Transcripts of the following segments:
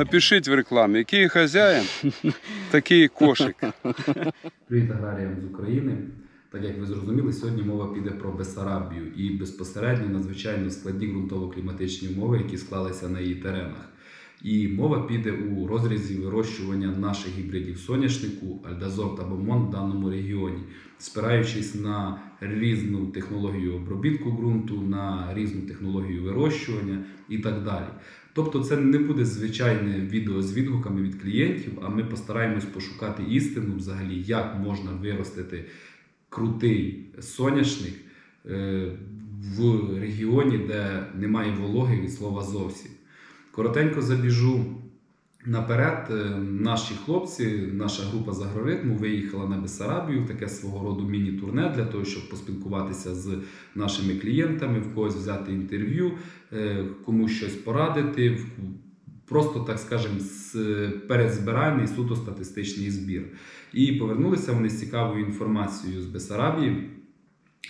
Напишіть в рекламі, який хазяїн, такий кошик. Привіт аграріям з України. Так як ви зрозуміли, сьогодні мова піде про Бессарабію і безпосередньо надзвичайно складні ґрунтово-кліматичні умови, які склалися на її теренах. І мова піде у розрізі вирощування наших гібридів соняшнику, альдазор та бомон в даному регіоні, спираючись на різну технологію обробітку ґрунту, на різну технологію вирощування і так далі. Тобто, це не буде звичайне відео з відгуками від клієнтів, а ми постараємось пошукати істину взагалі, як можна виростити крутий соняшник е, в регіоні, де немає вологи від слова зовсім. Коротенько забіжу наперед. Е, Наші хлопці, наша група з агроритму виїхала на Бессарабію таке свого роду міні-турне для того, щоб поспілкуватися з нашими клієнтами, в когось взяти інтерв'ю, е, комусь щось порадити. Просто так скажемо, з- передзбиральний суто статистичний збір. І повернулися вони з цікавою інформацією з Бесарабії.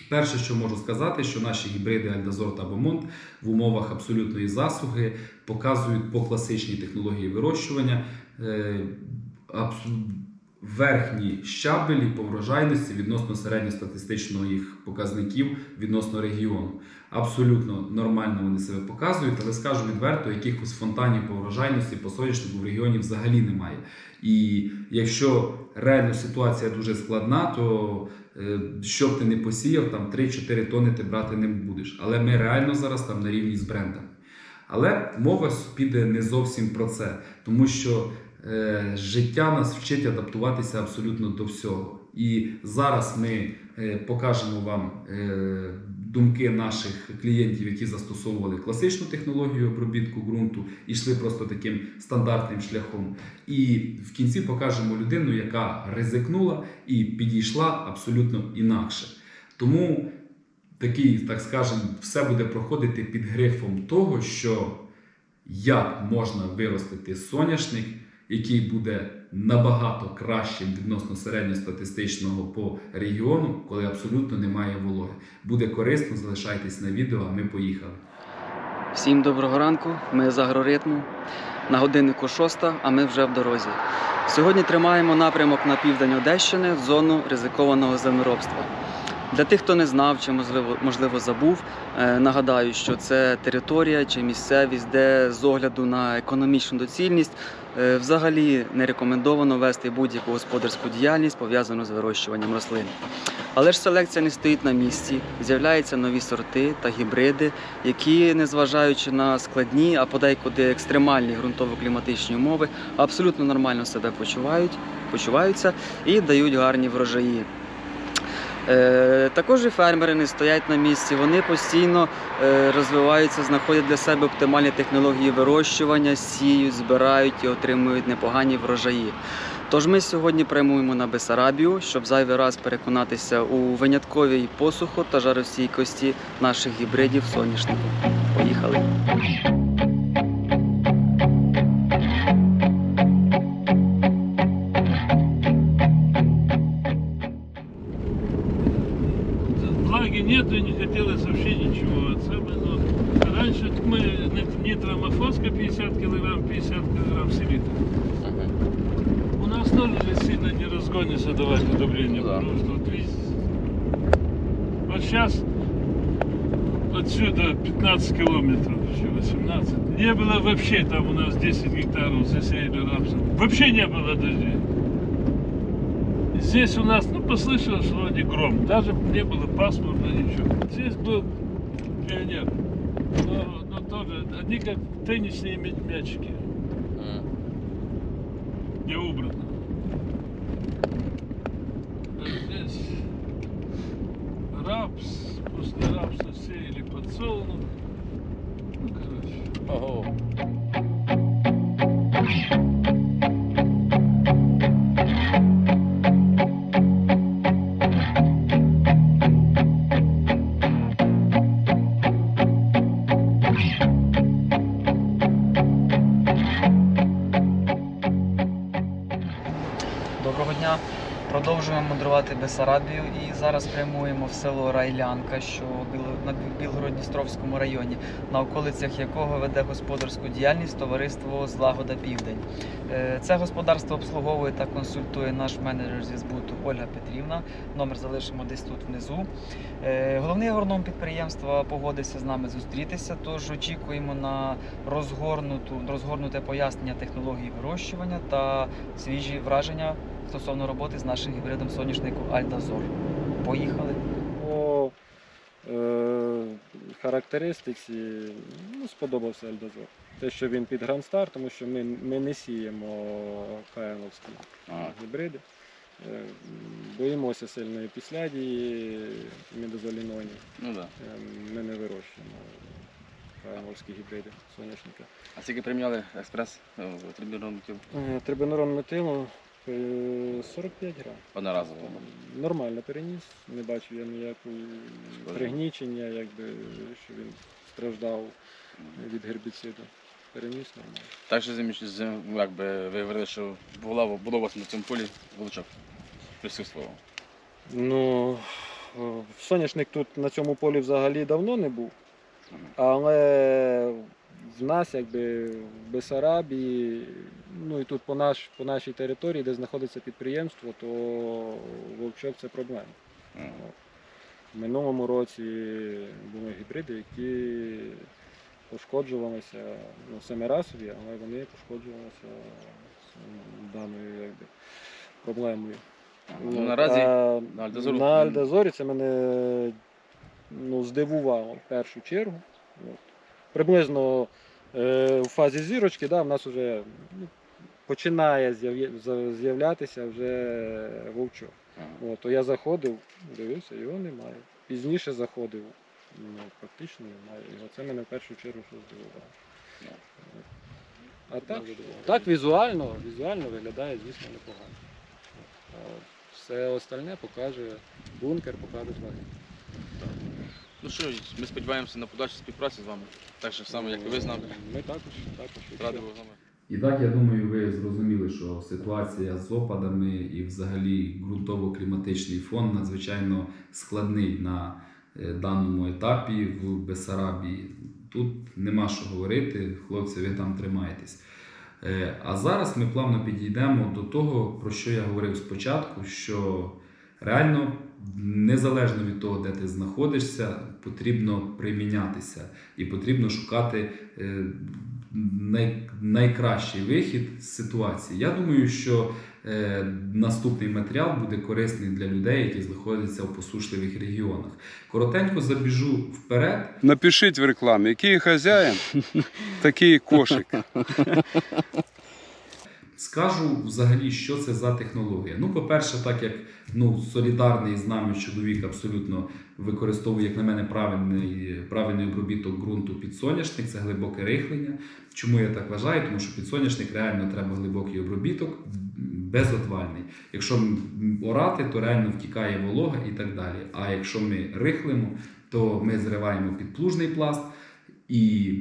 Перше, що можу сказати, що наші гібриди Альдазор та Бомонт в умовах абсолютної засуги показують по класичній технології вирощування е, верхні щабелі по врожайності відносно середньостатистичного їх показників відносно регіону. Абсолютно нормально вони себе показують, але скажу відверто, якихось фонтанів по врожайності по соняшнику в регіоні взагалі немає. І якщо реально ситуація дуже складна, то е, що б ти не посіяв, там 3-4 тони ти брати не будеш. Але ми реально зараз там на рівні з брендами. Але мова піде не зовсім про це, тому що життя нас вчить адаптуватися абсолютно до всього. І зараз ми е, покажемо вам е, думки наших клієнтів, які застосовували класичну технологію обробітку ґрунту і йшли просто таким стандартним шляхом. І в кінці покажемо людину, яка ризикнула і підійшла абсолютно інакше. Тому такий, так скажемо, все буде проходити під грифом того, що як можна виростити соняшник, який буде набагато кращим відносно середньостатистичного по регіону, коли абсолютно немає вологи. Буде корисно, залишайтесь на відео, а ми поїхали. Всім доброго ранку. Ми з агроритму. На годиннику шоста, а ми вже в дорозі. Сьогодні тримаємо напрямок на південь Одещини в зону ризикованого землеробства. Для тих, хто не знав чи можливо, можливо забув, е, нагадаю, що це територія чи місцевість, де з огляду на економічну доцільність е, взагалі не рекомендовано вести будь-яку господарську діяльність пов'язану з вирощуванням рослин. Але ж селекція не стоїть на місці, з'являються нові сорти та гібриди, які, незважаючи на складні, а подейкуди екстремальні ґрунтово-кліматичні умови, абсолютно нормально себе почувають, почуваються і дають гарні врожаї. Е, також і фермери не стоять на місці, вони постійно е, розвиваються, знаходять для себе оптимальні технології вирощування, сіють, збирають і отримують непогані врожаї. Тож ми сьогодні прямуємо на Бесарабію, щоб зайвий раз переконатися у винятковій посуху та жаростійкості наших гібридів соняшнику. Поїхали! Отсюда 15 километров, еще 18. Не было вообще, там у нас 10 гектаров засеяли рапсом. Вообще не было дождей. Здесь у нас, ну, послышалось вроде гром. Даже не было пасмурно, ничего. Здесь был пионер. Но, но тоже, они как теннисные мя- мячики. Не убрано. А Здесь рапс, после рапса сеяли подсолнух. Ну, короче. Доброго мандрувати Бесарабію і зараз прямуємо в село Райлянка, що на Білгород-Дністровському районі, на околицях якого веде господарську діяльність товариство Злагода Південь. Е, Це господарство обслуговує та консультує наш менеджер зі збуту Ольга Петрівна. Номер залишимо десь тут внизу. Е, Головний агроном підприємства погодився з нами зустрітися, тож очікуємо на розгорнуту, розгорнуте пояснення технології вирощування та свіжі враження стосовно роботи з нашим гібридом соняшнику Альдазор. Поїхали. По е, характеристиці ну, сподобався Альдозор. Те, що він під Грандстар, тому що ми, ми не сіємо каяловські гібриди. Е, Боїмося сильної післядії мідозоліноні. Ну да. Е, Ми не вирощуємо каяловські гібриди соняшника. А скільки приміняли експрес в трибюномиків Е, Трибенурон метилу 45 грам. одноразово? Нормально переніс, не бачу я ніякої Шкоди. пригнічення, якби, що він страждав від гербіциду. Переніс нормально. Так що заміж, зим- ну, якби ви говорили, що була, було у вас на цьому полі волочок. Присутствував. Ну, о, соняшник тут на цьому полі взагалі давно не був, але в нас, якби в Бесарабії, ну і тут по, наш, по нашій території, де знаходиться підприємство, то вовчок це проблема. Ага. В минулому році були гібриди, які пошкоджувалися ну, семирасові, але вони пошкоджувалися даною якби, проблемою. Ну, наразі а на Альдозору- на Альдозорі це мене ну, здивувало в першу чергу. От. Приблизно е, в фазі зірочки да, в нас вже ну, починає з'являтися вже вовчок. Ага. От, то я заходив, дивився, його немає. Пізніше заходив, ну, практично немає. його. це мене в першу чергу що здивувало. А так, так візуально, візуально виглядає, звісно, непогано. Все остальне покаже бункер, покажуть ваги. Ну що, ми сподіваємося на подальшу співпрацю з вами. Так же само, як і ви з нами. Ми також, також. Ради вами. І так, я думаю, ви зрозуміли, що ситуація з опадами і взагалі ґрунтово-кліматичний фон надзвичайно складний на е, даному етапі в Бесарабії. Тут нема що говорити, хлопці, ви там тримаєтесь. Е, А зараз ми плавно підійдемо до того, про що я говорив спочатку, що реально, незалежно від того, де ти знаходишся, потрібно примінятися і потрібно шукати е, най, найкращий вихід з ситуації. Я думаю, що е, наступний матеріал буде корисний для людей, які знаходяться в посушливих регіонах. Коротенько забіжу вперед. Напишіть в рекламі, який хазяїн, такий кошик. Скажу взагалі, що це за технологія. Ну, по-перше, так як ну, солідарний з нами чоловік абсолютно використовує, як на мене, правильний, правильний обробіток ґрунту під соняшник, це глибоке рихлення. Чому я так вважаю? Тому що під соняшник реально треба глибокий обробіток, безотвальний. Якщо орати, то реально втікає волога і так далі. А якщо ми рихлимо, то ми зриваємо підплужний пласт і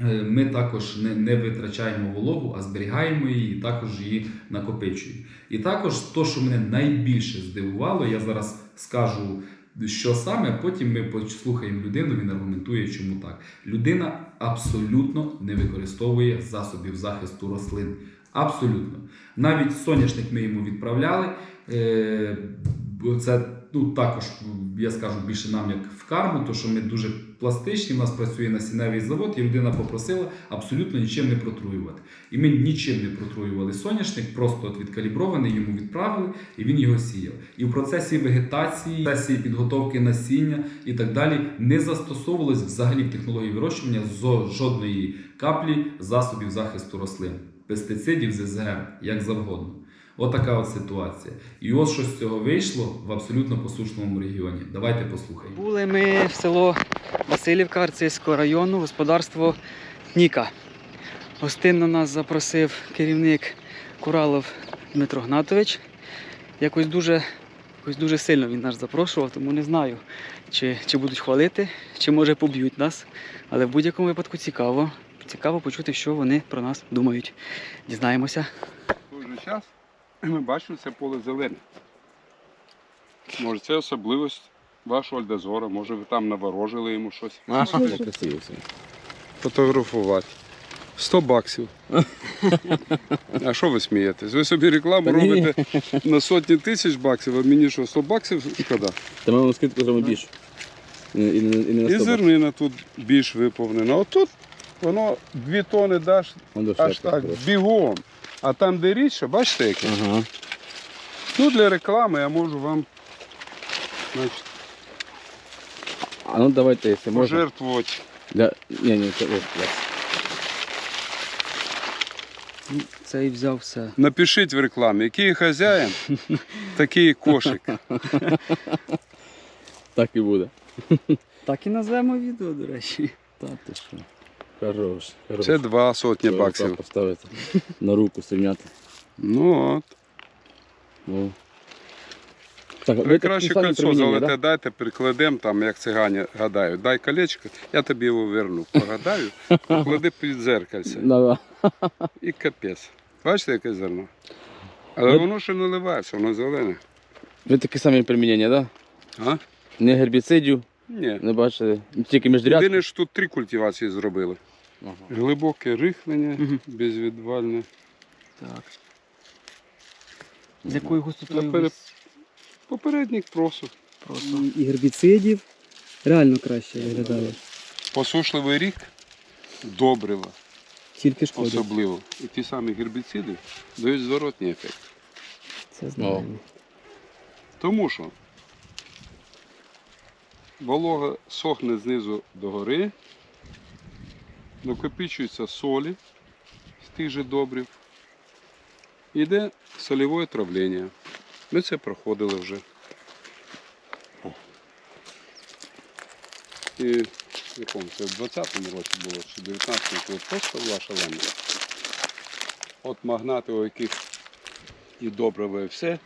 Ми також не, не витрачаємо вологу, а зберігаємо її і також її накопичуємо. І також то, що мене найбільше здивувало, я зараз скажу, що саме, потім ми послухаємо людину, він аргументує, чому так. Людина абсолютно не використовує засобів захисту рослин. Абсолютно. Навіть соняшник ми йому відправляли. Е, це ну, також, я скажу більше нам як в карму, то що ми дуже пластичні, у нас працює насінневий завод, і людина попросила абсолютно нічим не протруювати. І ми нічим не протруювали соняшник, просто от відкалібрований, йому відправили, і він його сіяв. І в процесі вегетації, в процесі підготовки насіння і так далі не застосовувалось взагалі технології вирощування зо- жодної каплі засобів захисту рослин, пестицидів, ЗЗР, як завгодно. Отака от ситуація. І ось що з цього вийшло в абсолютно посушному регіоні. Давайте послухаємо. Були ми в село Васильівка Арцизького району, господарство Ніка. Гостинно нас запросив керівник Куралов Дмитро Гнатович. Якось дуже, якось дуже сильно він нас запрошував, тому не знаю, чи, чи будуть хвалити, чи може поб'ють нас. Але в будь-якому випадку цікаво. Цікаво почути, що вони про нас думають. Дізнаємося. Же час ми бачимо, це поле зелене. Може, це особливість вашого альдозора, може ви там наворожили йому щось. А, красиво все. Фотографувати. 100 баксів. А що ви смієтесь? Ви собі рекламу Та ні. робите на сотні тисяч баксів, а мені що, 100 баксів шкода? Та ми вам скидку зробимо більше. І, не- і, не- і не на І 100 зернина тут більш виповнена. Отут воно 2 тони даш аж так хороша. бігом. А там, де рідше, бачите яке? Ага. Ну, для реклами я можу вам значить, А ну давайте, якщо можна. пожертвувати. Для... Ні, ні, це ось, для... Цей взяв все. Напишіть в рекламі, який хазяїн, такий і кошик. Так і буде. Так і назвемо відео, до речі. Та ти що. Хорош. хорош. Це два сотні Треба баксів. Поставити на руку стрімняти. Ну от. Ну. Так, Ви краще кольцо золоте да? дайте, прикладемо там, як цигані гадають. Дай колечко, я тобі його верну. Погадаю, поклади під зеркальце. І капець. Бачите, яке зерно? Але Ви- воно ще наливається, воно зелене. Ви такі самі примінення, так? Да? Не гербіцидів, Ні. не бачили. Тільки міжрядки. Єдине, що тут три культивації зробили. Ага. Глибоке рихлення, Мгм. безвідвальне. Так. З якою густотою Наперед- ви Попередник просу. просто і гербіцидів реально краще виглядає. Посушливий рік добрива Тільки шкодить. особливо. І ті самі гербіциди дають зворотній ефект. Це знаємо. Тому що волога сохне знизу до гори, накопичуються солі з тих же добрив, йде соліве травлення. Ми це проходили вже. І якому це в 20-му році було, чи 19-му, коли просто була шалена. От магнати, у яких і добриво, і все,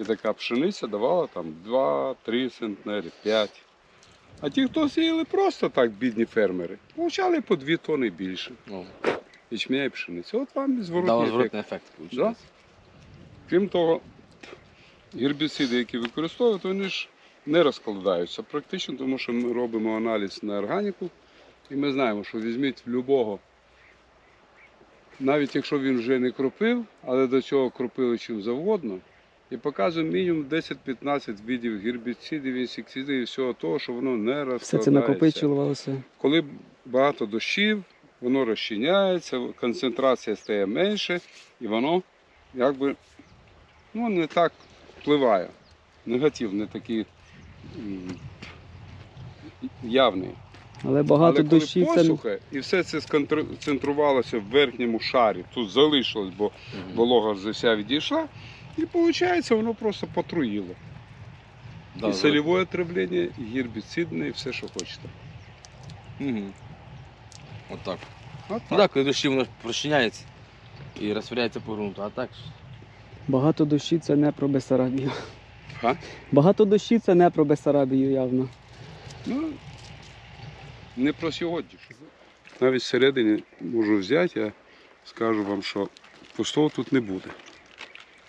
і така пшениця давала там 2-3 центнери, 5. А ті, хто сіяли просто так, бідні фермери, получали по 2 тони більше. Ну, Ячменя і пшениці. От вам зворотний ефект. ефект. Да? Крім того, гербіциди, які використовують, вони ж не розкладаються практично, тому що ми робимо аналіз на органіку, і ми знаємо, що візьміть в любого, навіть якщо він вже не кропив, але до цього кропили чим завгодно, і показуємо мінімум 10-15 видів гербіцидів, інсектицидів і всього того, що воно не розкладається. Все це накопичувалося. Коли багато дощів, воно розчиняється, концентрація стає менше, і воно якби ну, не так впливає. Негатив не такий явний. Але багато Але коли дощів це і все це сконцентрувалося в верхньому шарі, тут залишилось, бо волога вже вся відійшла, і виходить, воно просто потруїло. Да, і зворотний. соліве отравлення, і гербіцидне, і все, що хочете. Мгм. От так. От Ну так, коли дощі воно розчиняється і розтворяється по ґрунту, а так ж. багато дощів це не про Бесарабію. Га? Багато дощів це не про Бесарабію явно. Ну, не про сьогодні. Навіть всередині можу взяти, я скажу вам, що пустого тут не буде.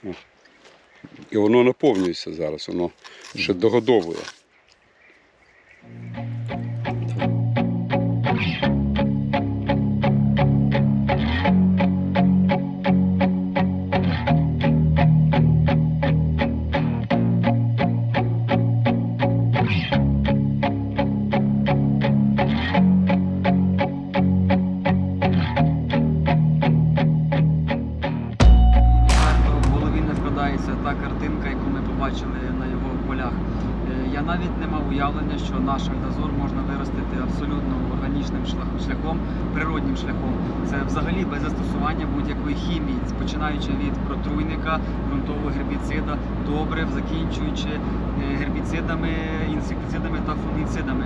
О. І воно наповнюється зараз, воно ще догодовує. Шляхом, природнім шляхом. Це взагалі без застосування будь-якої хімії, починаючи від протруйника, ґрунтового гербіцида, добрив, закінчуючи е, гербіцидами, інсектицидами та фунгіцидами.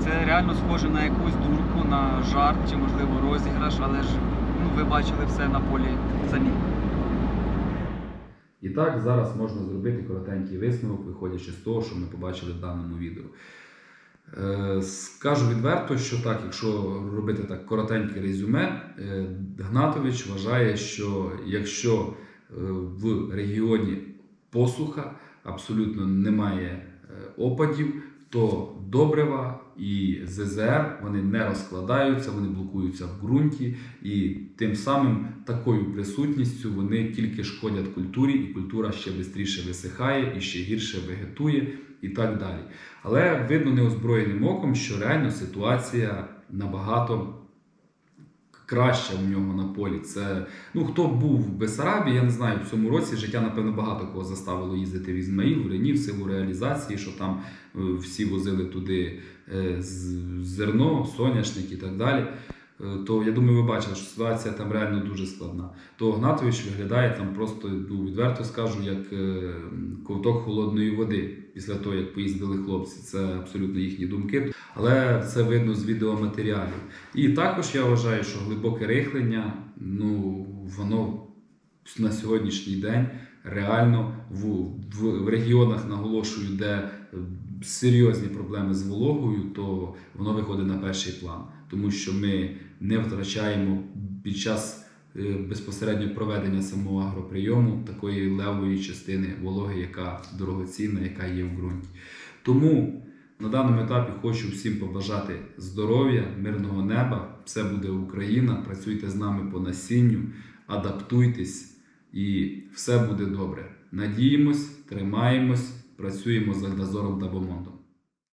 Це реально схоже на якусь дурку, на жарт чи можливо розіграш, але ж ну, ви бачили все на полі самі. І так, зараз можна зробити коротенький висновок, виходячи з того, що ми побачили в даному відео. Е, Скажу відверто, що так, якщо робити так коротеньке резюме, е, Гнатович вважає, що якщо в регіоні посуха, абсолютно немає е, опадів, то добрива і ЗЗР вони не розкладаються, вони блокуються в ґрунті, і тим самим такою присутністю вони тільки шкодять культурі, і культура ще швидше висихає і ще гірше вегетує і так далі. Але видно неозброєним оком, що реально ситуація набагато краща у нього на полі. Це ну хто був в Бесарабі, я не знаю, в цьому році життя, напевно, багато кого заставило їздити в Ізмаїл, в Рені, в силу реалізації, що там е, всі возили туди е, зерно, соняшник і так далі. Е, То я думаю, ви бачили, що ситуація там реально дуже складна. То Гнатович виглядає там просто, ну відверто скажу, як е, ковток холодної води після того, як поїздили хлопці. Це абсолютно їхні думки. Але це видно з відеоматеріалів. І також я вважаю, що глибоке рихлення, ну воно на сьогоднішній день реально в, в, в регіонах, наголошую, де серйозні проблеми з вологою, то воно виходить на перший план, тому що ми не втрачаємо під час е, безпосередньо проведення самого агроприйому такої левої частини вологи, яка дорогоцінна, яка є в ґрунті. Тому на даному етапі хочу всім побажати здоров'я, мирного неба. Все буде Україна. Працюйте з нами по насінню, адаптуйтесь і все буде добре. Надіємось, тримаємось, працюємо за Глазором та Бомондом.